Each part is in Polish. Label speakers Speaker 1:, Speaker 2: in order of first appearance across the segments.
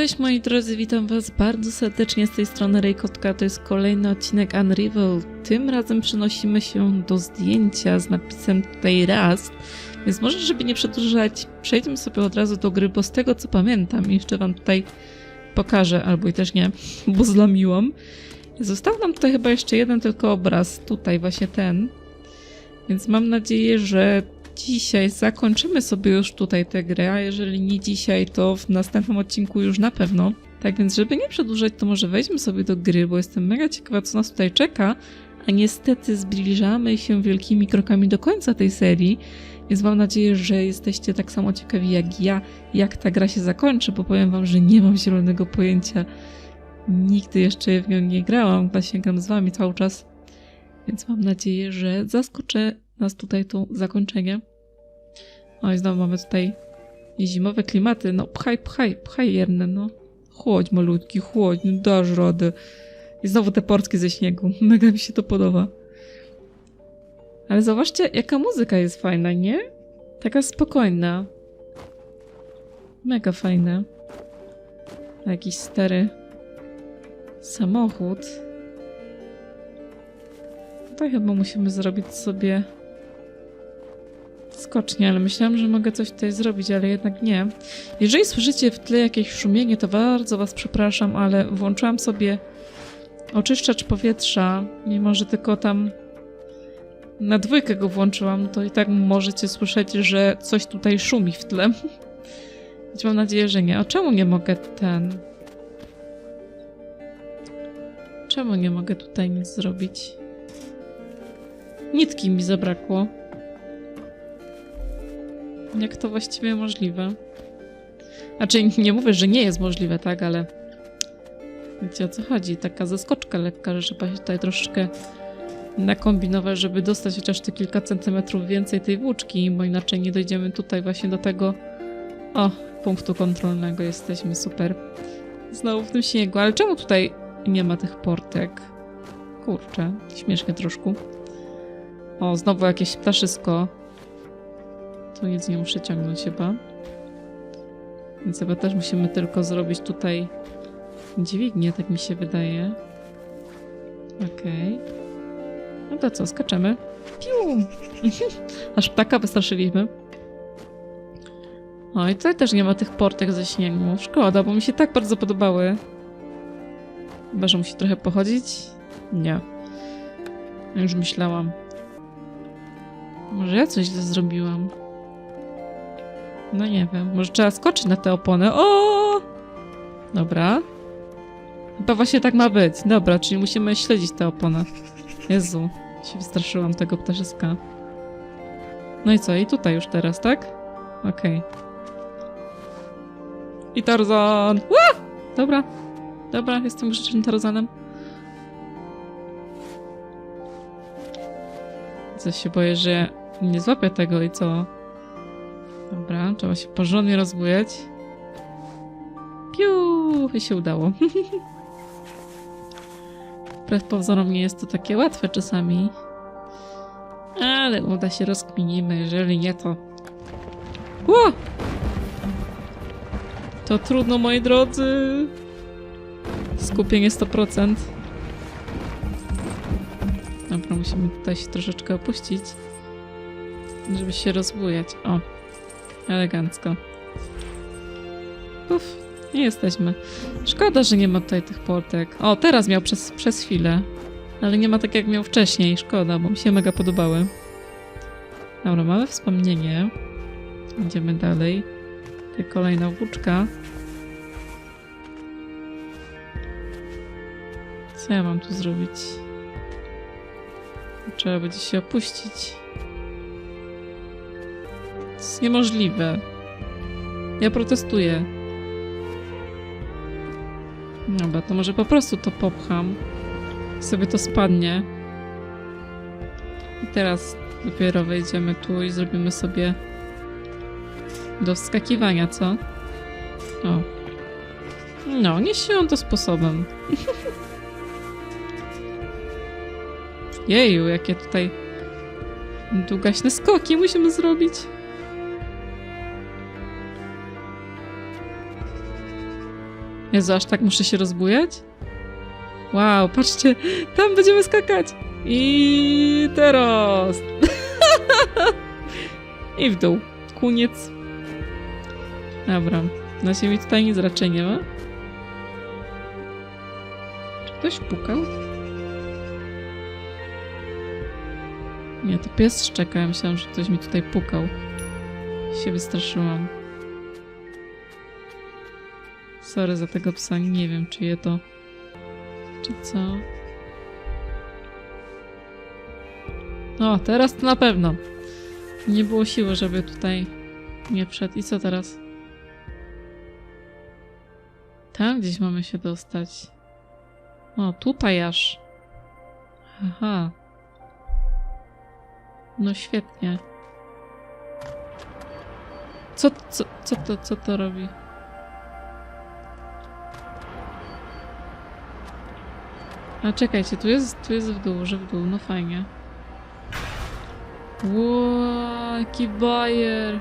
Speaker 1: cześć moi drodzy, witam was bardzo serdecznie z tej strony Rejkotka. To jest kolejny odcinek Unravel. Tym razem przenosimy się do zdjęcia z napisem tutaj Rust. Więc może, żeby nie przedłużać, przejdźmy sobie od razu do gry, bo z tego co pamiętam, jeszcze wam tutaj pokażę, albo i też nie, bo zlamiłam. Został nam tutaj chyba jeszcze jeden tylko obraz, tutaj właśnie ten. Więc mam nadzieję, że dzisiaj zakończymy sobie już tutaj tę grę, a jeżeli nie dzisiaj, to w następnym odcinku już na pewno. Tak więc, żeby nie przedłużać, to może wejdźmy sobie do gry, bo jestem mega ciekawa, co nas tutaj czeka. A niestety zbliżamy się wielkimi krokami do końca tej serii, więc mam nadzieję, że jesteście tak samo ciekawi jak ja, jak ta gra się zakończy, bo powiem wam, że nie mam zielonego pojęcia. Nigdy jeszcze w nią nie grałam, właśnie gram z wami cały czas. Więc mam nadzieję, że zaskoczę nas tutaj to zakończenie. Oj, znowu mamy tutaj zimowe klimaty. No pchaj, pchaj, pchaj jerne, no. Chłodź malutki, chłodź, no dasz radę. I znowu te portki ze śniegu. Mega mi się to podoba. Ale zobaczcie, jaka muzyka jest fajna, nie? Taka spokojna. Mega fajna. Jakiś stary samochód. Tutaj chyba musimy zrobić sobie skocznie, ale myślałam, że mogę coś tutaj zrobić, ale jednak nie. Jeżeli słyszycie w tle jakieś szumienie, to bardzo was przepraszam, ale włączyłam sobie oczyszczacz powietrza, mimo że tylko tam na dwójkę go włączyłam, to i tak możecie słyszeć, że coś tutaj szumi w tle. Więc mam nadzieję, że nie. A czemu nie mogę ten... Czemu nie mogę tutaj nic zrobić? Nitki mi zabrakło. Jak to właściwie możliwe? Znaczy, nie mówię, że nie jest możliwe, tak, ale wiecie o co chodzi. Taka zaskoczka lekka, że trzeba się tutaj troszeczkę nakombinować, żeby dostać chociaż te kilka centymetrów więcej tej włóczki, bo inaczej nie dojdziemy tutaj właśnie do tego o, punktu kontrolnego. Jesteśmy super. Znowu w tym śniegu. Ale czemu tutaj nie ma tych portek? Kurczę, śmiesznie troszkę. O, znowu jakieś ptaszysko. Nic nie muszę ciągnąć chyba. Więc chyba też musimy tylko zrobić tutaj dźwignię, tak mi się wydaje. Okej. No to co, skaczemy. Piu! Aż ptaka wystraszyliśmy. O, i tutaj też nie ma tych portek ze śniegu. Szkoda, bo mi się tak bardzo podobały. Chyba, że musi trochę pochodzić? Nie. Już myślałam. Może ja coś źle zrobiłam. No nie wiem, może trzeba skoczyć na tę oponę. O! Dobra. Chyba właśnie tak ma być. Dobra, czyli musimy śledzić tę oponę. Jezu, się wystraszyłam tego ptaszyska. No i co? I tutaj już teraz, tak? Okej. I Tarzan! Ła! Dobra. Dobra, jestem życznym Tarzanem. Coś się boję, że nie złapię tego i co? Dobra, trzeba się porządnie rozbujać. Piu! I się udało. Wbrew pozorom nie jest to takie łatwe czasami. Ale uda się rozkminimy, jeżeli nie to... Ło! To trudno, moi drodzy. Skupienie 100%. Dobra, musimy tutaj się troszeczkę opuścić, żeby się rozbujać. O, elegancko. Uf, nie jesteśmy. Szkoda, że nie ma tutaj tych portek. O, teraz miał przez, przez chwilę. Ale nie ma tak jak miał wcześniej. Szkoda, bo mi się mega podobały. Dobra, mamy wspomnienie. Idziemy dalej. Tutaj kolejna włóczka. Co ja mam tu zrobić? Trzeba będzie się opuścić. Jest niemożliwe. Ja protestuję. Dobra, to może po prostu to popcham. Sobie to spadnie. I teraz dopiero wejdziemy tu i zrobimy sobie do wskakiwania, co? O. No, nie siłą to sposobem. Jeju, jakie tutaj długaśne skoki musimy zrobić. Jezu, aż tak muszę się rozbujać? Wow, patrzcie, tam będziemy skakać. I teraz. I w dół. Koniec. Dobra. Na ziemi tutaj nic raczej nie ma. Czy ktoś pukał? Nie, to pies szczeka. Ja myślałam, że ktoś mi tutaj pukał. Się wystraszyłam. Sorry za tego psa. Nie wiem, czy je to... Czy co? O, teraz to na pewno. Nie było siły, żeby tutaj nie wszedł. I co teraz? Tam gdzieś mamy się dostać. O, tutaj aż. Aha. No świetnie. Co, co, co to, co to robi? A czekajcie, tu jest, tu jest w dół, że w dół, no fajnie. Ło, jaki bajer.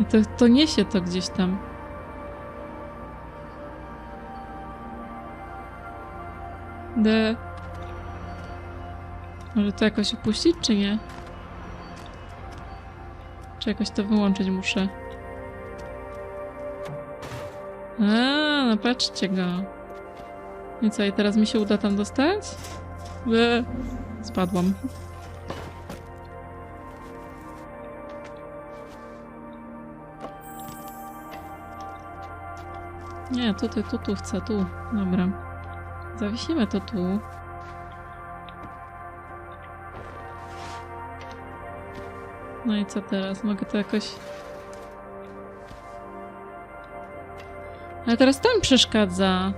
Speaker 1: I to, to niesie to gdzieś tam. D. Może to jakoś opuścić, czy nie? Czy jakoś to wyłączyć muszę? A, no patrzcie go. I co, i teraz mi się uda tam dostać? Be. Spadłam. Nie, tutaj, tu, tu chcę, tu. Dobra. Zawiesimy to tu. No i co teraz? Mogę to jakoś... Ale teraz tam przeszkadza.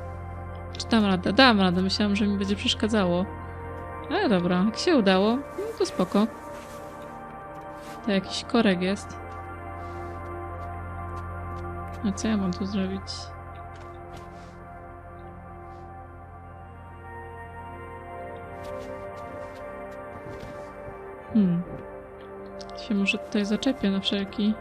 Speaker 1: Czy dam radę? Dam radę. Myślałam, że mi będzie przeszkadzało. Ale dobra, jak się udało, no to spoko. To jakiś korek jest. A co ja mam tu zrobić? Hmm. Się może tutaj zaczepię na wszelki.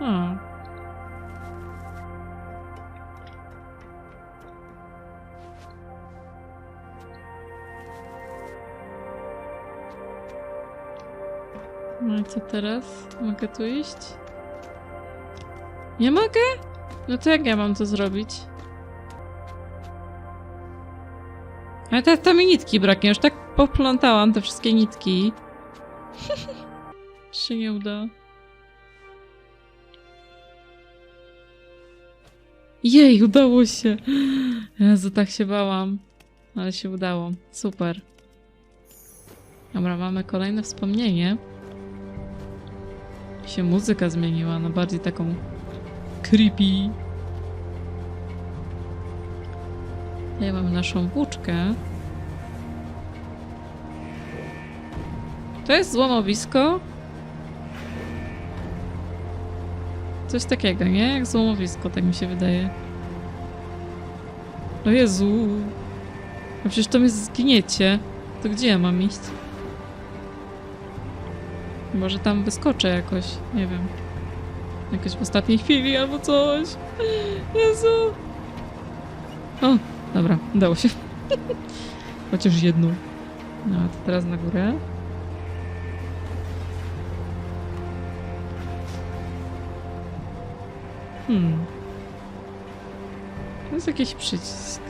Speaker 1: O. No i co teraz? Mogę tu iść? Nie mogę? No to jak ja mam to zrobić? Ale teraz tam mi nitki braknie, już tak poplątałam te wszystkie nitki. Czy się nie uda? Jej, udało się! Jezu, tak się bałam. Ale się udało. Super. Dobra, mamy kolejne wspomnienie. Się muzyka zmieniła na bardziej taką creepy. Ja mamy naszą włóczkę. To jest złomowisko. Coś takiego, nie? Jak złomowisko, tak mi się wydaje. O Jezu. A przecież to jest zgniecie. To gdzie ja mam iść? Może tam wyskoczę jakoś, nie wiem. Jakoś w ostatniej chwili albo coś. Jezu. O, dobra, udało się. Chociaż jedną. No, to teraz na górę. Hmm. To jest jakiś przycisk.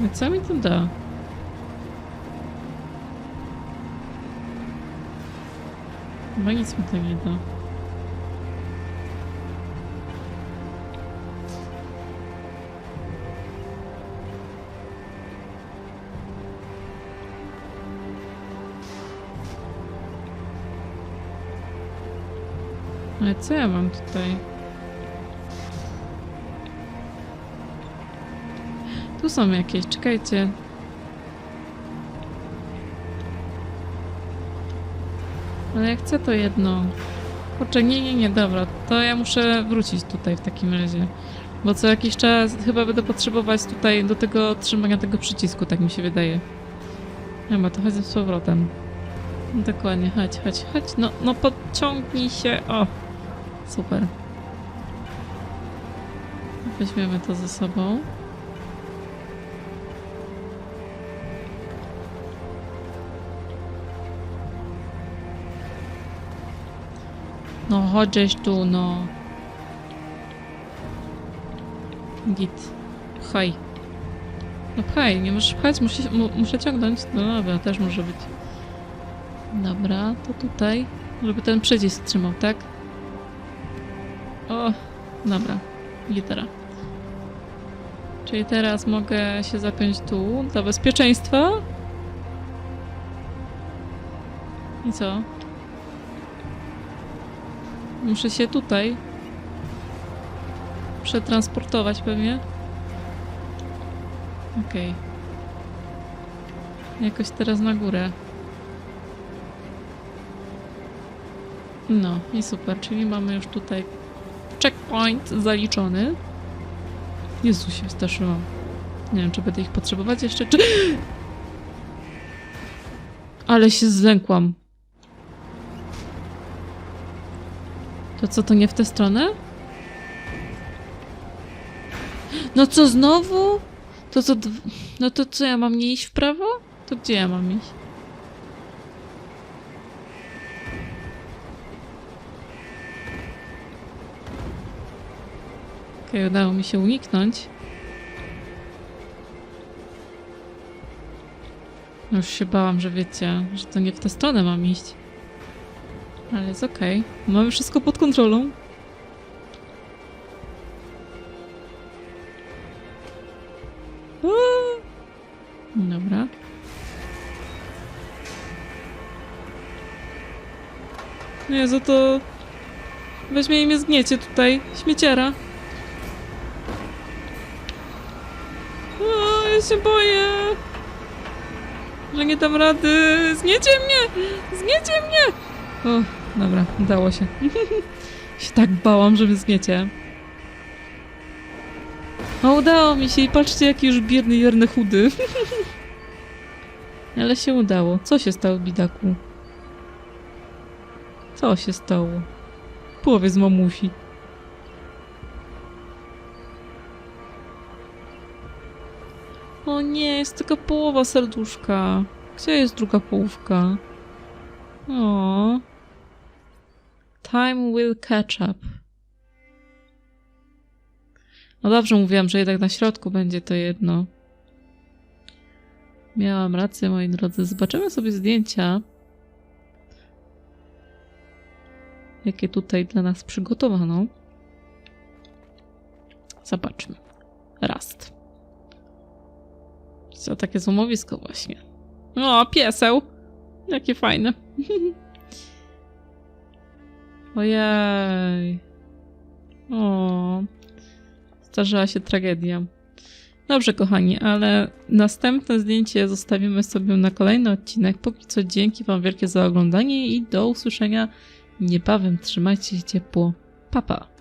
Speaker 1: No co mi to da? Chyba nic mi to nie da. Ale co ja mam tutaj? Tu są jakieś, czekajcie. Ale ja chcę to jedno. Kurczę, nie, nie, nie, dobra. To ja muszę wrócić tutaj w takim razie. Bo co jakiś czas chyba będę potrzebować tutaj do tego trzymania tego przycisku, tak mi się wydaje. Chyba to chodzi z powrotem. Dokładnie, chodź, chodź, chodź. No, no podciągnij się. O, super. Weźmiemy to ze sobą. No chodź tu, no. Git. Pchaj. No pchaj, nie możesz pchać, muszę, mu, muszę ciągnąć. No dobra, też może być. Dobra, to tutaj. Żeby ten przycisk trzymał, tak? O, dobra. Litera. Czyli teraz mogę się zapiąć tu dla bezpieczeństwa. I co? Muszę się tutaj przetransportować pewnie. Okej. Jakoś teraz na górę. No i super, czyli mamy już tutaj checkpoint zaliczony. Jezu, się straszyłam. Nie wiem, czy będę ich potrzebować jeszcze, czy... Ale się zlękłam. To co, to nie w tę stronę? No co, znowu? To co, no to co, ja mam nie iść w prawo? To gdzie ja mam iść? Okej, udało mi się uniknąć. Już się bałam, że wiecie, że to nie w tę stronę mam iść. Ale jest okej. Mamy wszystko pod kontrolą. Uuu. Dobra. Jezu, to... Weźmie i mnie zgniecie tutaj. Śmieciara. O, ja się boję. Że nie dam rady. Zgniecie mnie! Zgniecie mnie! O, dobra, udało się. się tak bałam, że mnie zgniecie. O, udało mi się i patrzcie, jaki już biedny, jerny, chudy. Ale się udało. Co się stało, bidaku? Co się stało? Powiedz mamusi. O nie, jest tylko połowa serduszka. Gdzie jest druga połówka? O. Time will catch up. No dobrze mówiłam, że jednak na środku będzie to jedno. Miałam rację, moi drodzy. Zobaczymy sobie zdjęcia. Jakie tutaj dla nas przygotowano. Zobaczmy. Rast. Co, takie złomowisko właśnie. O, pieseł! Jakie fajne. Ojej. O. Zdarzyła się tragedia. Dobrze, kochani, ale następne zdjęcie zostawimy sobie na kolejny odcinek. Póki co dzięki Wam wielkie za oglądanie i do usłyszenia niebawem. Trzymajcie się ciepło. Pa, pa.